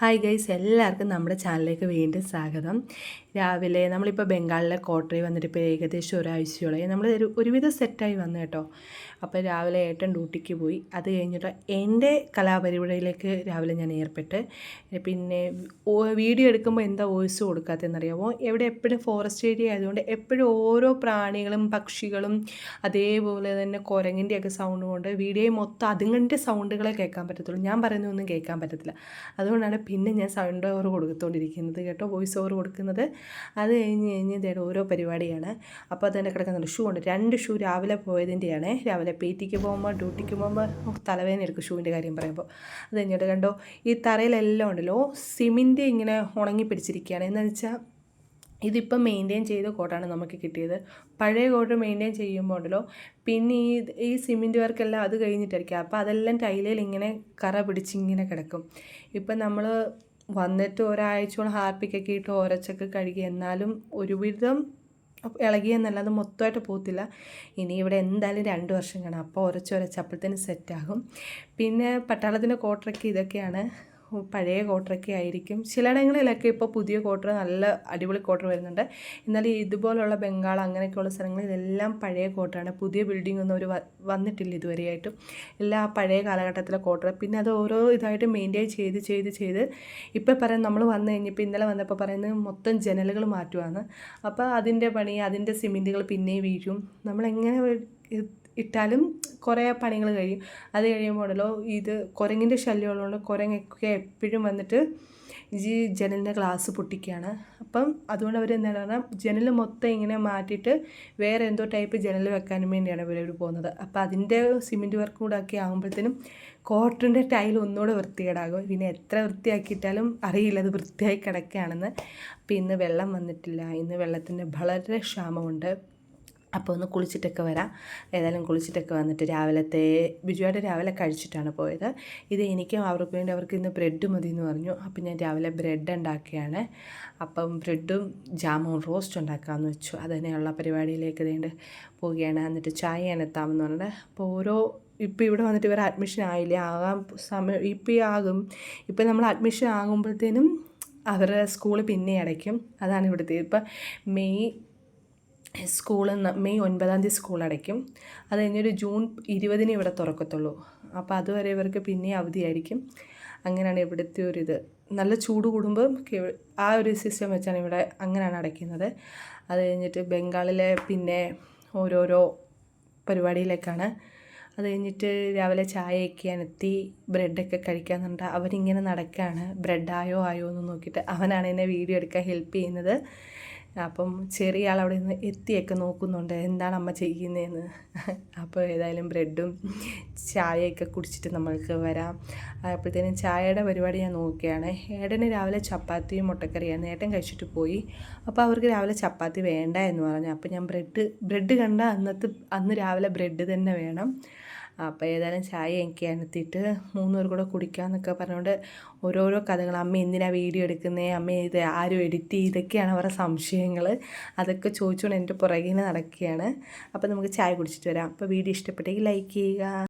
Hi guys എല്ലാവർക്കും നമ്മുടെ ചാനലിലേക്ക് വീണ്ടും സ്വാഗതം. രാവിലെ നമ്മളിപ്പോൾ ബംഗാളിലെ കോട്ടയിൽ വന്നിട്ട് ഇപ്പോൾ ഏകദേശം ഒരാഴ്ചയോളായി നമ്മൾ ഒരു ഒരുവിധം സെറ്റായി വന്നു കേട്ടോ. അപ്പോൾ രാവിലെ ഏട്ടൻ ഡ്യൂട്ടിക്ക് പോയി. അത് കഴിഞ്ഞിട്ട് എന്റെ കലാപരിപാടിയിലേക്ക് രാവിലെ ഞാൻ ഏർപ്പെട്ട്. പിന്നെ വീഡിയോ എടുക്കുമ്പോൾ എന്താ വോയിസ് കൊടുക്കാത്തതെന്നറിയാമോ എവിടെ എപ്പോഴും ഫോറസ്റ്റ് ഏരിയ ആയതുകൊണ്ട് എപ്പോഴും ഓരോ പ്രാണികളും പക്ഷികളും അതേപോലെ തന്നെ കുരങ്ങിന്റെയൊക്കെ സൗണ്ട് കൊണ്ട് വീഡിയോ മൊത്തം അതുങ്ങളുടെ സൗണ്ടുകളെ കേൾക്കാൻ പറ്റത്തുള്ളൂ. ഞാൻ പറയുന്നതൊന്നും കേൾക്കാൻ പറ്റത്തില്ല. അതുകൊണ്ടാണ് പിന്നെ ഞാൻ സൗണ്ട് ഓവർ കൊടുത്തുകൊണ്ടിരിക്കുന്നത് കേട്ടോ വോയിസ് ഓവർ കൊടുക്കുന്നത്. അത് കഴിഞ്ഞ് കഴിഞ്ഞ് ഇതേടെ ഓരോ പരിപാടിയാണ്. അപ്പോൾ അതിന്റെ കിടക്കുന്നുണ്ട്. ഷൂ ഉണ്ട്. രണ്ട് ഷൂ രാവിലെ പോയതിന്റെയാണ് രാവിലെ പി ടിക്ക് പോകുമ്പോൾ ഡ്യൂട്ടിക്ക് പോകുമ്പോൾ തലവേദന എടുക്കും ഷൂവിന്റെ കാര്യം പറയുമ്പോൾ അത് കഴിഞ്ഞിട്ട് കണ്ടോ ഈ തറയിലെല്ലാം ഉണ്ടല്ലോ സിമിന്റെ ഇങ്ങനെ ഉണങ്ങി പിടിച്ചിരിക്കുകയാണ്. എന്ന് വെച്ചാൽ ഇതിപ്പം മെയിന്റെയിൻ ചെയ്ത കോട്ടാണ് നമുക്ക് കിട്ടിയത്. പഴയ കോട്ട് മെയിന്റെയിൻ ചെയ്യുമ്പോൾ ഉണ്ടല്ലോ പിന്നെ ഈ ഈ സിമെന്റ് വർക്കെല്ലാം അത് കഴിഞ്ഞിട്ടായിരിക്കും. അപ്പോൾ അതെല്ലാം ടൈലയിൽ ഇങ്ങനെ കറ പിടിച്ചിങ്ങനെ കിടക്കും. ഇപ്പം നമ്മൾ വന്നിട്ട് ഒരാഴ്ചയോളം ഹാർപ്പിക്കൊക്കെ ഇട്ട് ഓരച്ചൊക്കെ കഴുകി എന്നാലും ഒരുവിധം ഇളകിയെന്നല്ലാതെ മൊത്തമായിട്ട് പോകത്തില്ല. ഇനി ഇവിടെ എന്തായാലും രണ്ട് വർഷം കാണാം. അപ്പോൾ ഉരച്ച് അപ്പോഴത്തേന് സെറ്റാകും പിന്നെ പട്ടാളത്തിന്റെ കോട്ടറൊക്കെ ഇതൊക്കെയാണ്. പഴയ കോട്ടറൊക്കെ ആയിരിക്കും. ചിലയിടങ്ങളിലൊക്കെ ഇപ്പോൾ പുതിയ കോട്ടർ നല്ല അടിപൊളി കോട്ടർ വരുന്നുണ്ട്. എന്നാൽ ഇതുപോലുള്ള ബംഗാൾ അങ്ങനെയൊക്കെയുള്ള സ്ഥലങ്ങളിൽ ഇതെല്ലാം പഴയ കോട്ടറാണ്. പുതിയ ബിൽഡിംഗ് ഒന്നും ഒരു വന്നിട്ടില്ല ഇതുവരെയായിട്ടും. എല്ലാ പഴയ കാലഘട്ടത്തിലെ കോട്ടർ പിന്നെ അത് ഓരോ ഇതായിട്ട് മെയിന്റെയിൻ ചെയ്ത് ചെയ്ത് ചെയ്ത് ഇപ്പോൾ പറയാൻ നമ്മൾ വന്നു കഴിഞ്ഞപ്പോൾ ഇന്നലെ വന്നപ്പോൾ പറയുന്നത് മൊത്തം ജനലുകൾ മാറ്റുവാണ്. അപ്പോൾ അതിന്റെ പണി അതിന്റെ സിമെന്റുകൾ പിന്നെയും വീഴും. നമ്മളെങ്ങനെ ഇട്ടാലും കുറേ പണികൾ കഴിയും. അത് കഴിയുമ്പോഴല്ലോ ഇത് കുരങ്ങിന്റെ ശല്യമുള്ളതുകൊണ്ട് കുരങ്ങൊക്കെ എപ്പോഴും വന്നിട്ട് ഈ ജനലിന്റെ ഗ്ലാസ് പൊട്ടിക്കുകയാണ് അപ്പം അതുകൊണ്ട് അവർ എന്താണ് പറഞ്ഞാൽ ജനൽ മൊത്തം ഇങ്ങനെ മാറ്റിയിട്ട് വേറെ എന്തോ ടൈപ്പ് ജനൽ വെക്കാനും വേണ്ടിയാണ് ഇവർ പോകുന്നത്. അപ്പോൾ അതിന്റെ സിമെന്റ് വർക്ക് കൂടെ ഒക്കെ ആകുമ്പോഴത്തേനും കോട്ടന്റെ ടൈൽ ഒന്നുകൂടെ വൃത്തികേടാകും. പിന്നെ എത്ര വൃത്തിയാക്കിയിട്ടാലും അറിയില്ല അത് വൃത്തിയായി കിടക്കുകയാണെന്ന്. അപ്പോൾ ഇന്ന് വെള്ളം വന്നിട്ടില്ല. ഇന്ന് വെള്ളത്തിന്റെ വളരെ ക്ഷാമമുണ്ട്. അപ്പോൾ ഒന്ന് കുളിച്ചിട്ടൊക്കെ വരാം. ഏതായാലും കുളിച്ചിട്ടൊക്കെ വന്നിട്ട് രാവിലത്തെ ബിജുവായിട്ട് രാവിലെ കഴിച്ചിട്ടാണ് പോയത്. ഇത് എനിക്കും അവർക്ക് വേണ്ടി അവർക്ക് ഇന്ന് ബ്രെഡ് മതി എന്ന് പറഞ്ഞു. അപ്പോൾ ഞാൻ രാവിലെ ബ്രെഡ് ഉണ്ടാക്കിയാണ്. അപ്പം ബ്രെഡും ജാമും റോസ്റ്റ് ഉണ്ടാക്കാമെന്ന് വെച്ചു. അതിനെയുള്ള പരിപാടിയിലേക്ക് വേണ്ടി പോവുകയാണ്. എന്നിട്ട് ചായ എത്താമെന്ന് പറഞ്ഞിട്ട്. അപ്പോൾ ഓരോ ഇപ്പോൾ ഇവിടെ വന്നിട്ട് ഇവർ അഡ്മിഷൻ ആയില്ല? ആകാൻ സമയം ഇപ്പോൾ ആകും. ഇപ്പോൾ നമ്മൾ അഡ്മിഷൻ ആകുമ്പോഴത്തേനും അവരുടെ സ്കൂൾ പിന്നെ അടയ്ക്കും. അതാണ് ഇവിടുത്തെ ഇപ്പം മെയ് സ്കൂൾ മെയ് ഒൻപതാം തീയതി സ്കൂൾ അടയ്ക്കും. അത് കഴിഞ്ഞൊരു ജൂൺ ഇരുപതിന് ഇവിടെ തുറക്കത്തുള്ളൂ. അപ്പോൾ അതുവരെ ഇവർക്ക് പിന്നെ അവധിയായിരിക്കും. അങ്ങനെയാണ് ഇവിടുത്തെ ഒരു ഇത് നല്ല ചൂട് കൂടുമ്പം ആ ഒരു സിസ്റ്റം വെച്ചാണ് ഇവിടെ അങ്ങനെയാണ് അടയ്ക്കുന്നത്. അത് കഴിഞ്ഞിട്ട് ബംഗാളിലെ പിന്നെ ഓരോരോ പരിപാടിയിലേക്കാണ്. അത് കഴിഞ്ഞിട്ട് രാവിലെ ചായയൊക്കെ എത്തി ബ്രെഡൊക്കെ കഴിക്കാന്നുണ്ട് അവരിങ്ങനെ നടക്കുകയാണ് ബ്രെഡായോ ആയോ എന്ന് നോക്കിയിട്ട് അവനാണ് എന്നെ വീഡിയോ എടുക്കാൻ ഹെൽപ്പ് ചെയ്യുന്നത്. അപ്പം ചെറിയ ആൾ അവിടെ നിന്ന് എത്തിയൊക്കെ നോക്കുന്നുണ്ട്. എന്താണ് അമ്മ ചെയ്യുന്നതെന്ന് അപ്പോൾ ഏതായാലും ബ്രെഡും ചായയൊക്കെ കുടിച്ചിട്ട് നമ്മൾക്ക് വരാം. അപ്പോഴത്തേനും ചായയുടെ പരിപാടി ഞാൻ നോക്കുകയാണ്. ഏട്ടന് രാവിലെ ചപ്പാത്തിയും മുട്ടക്കറിയാണ്. ഏട്ടൻ കഴിച്ചിട്ട് പോയി. അപ്പോൾ അവർക്ക് രാവിലെ ചപ്പാത്തി വേണ്ട എന്ന് പറഞ്ഞു. അപ്പോൾ ഞാൻ ബ്രെഡ് ബ്രെഡ് കണ്ട അന്നത്തെ അന്ന് രാവിലെ ബ്രെഡ് തന്നെ വേണം. അപ്പോൾ ഏതായാലും ചായ എനിക്ക് അനത്തിയിട്ട് മൂന്നുപേർ കൂടെ കുടിക്കാമെന്നൊക്കെ പറഞ്ഞുകൊണ്ട് ഓരോരോ കഥകൾ. അമ്മ എന്തിനാണ് വീഡിയോ എടുക്കുന്നത് അമ്മ ഇത് ആരും എഡിറ്റ് ചെയ്തൊക്കെയാണ് അവരുടെ സംശയങ്ങൾ അതൊക്കെ ചോദിച്ചുകൊണ്ട് എന്റെ പുറകിൽ നടക്കുകയാണ്. അപ്പോൾ നമുക്ക് ചായ കുടിച്ചിട്ട് വരാം. അപ്പോൾ വീഡിയോ ഇഷ്ടപ്പെട്ടെങ്കിൽ ലൈക്ക് ചെയ്യുക.